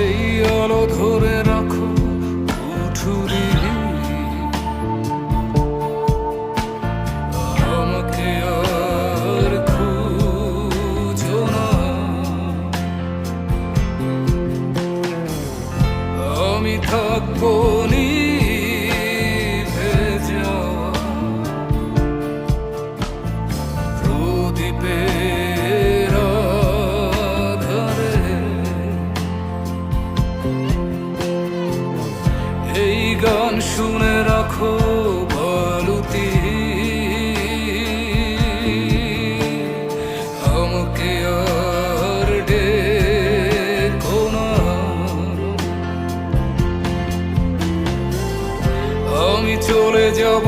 এই আলো ধরে রাখো উঠুরি। আমাকে আর না। আমি নিভে গান শুনে রাখো বালুতি। আমাকে আর ডে আমি চলে যাব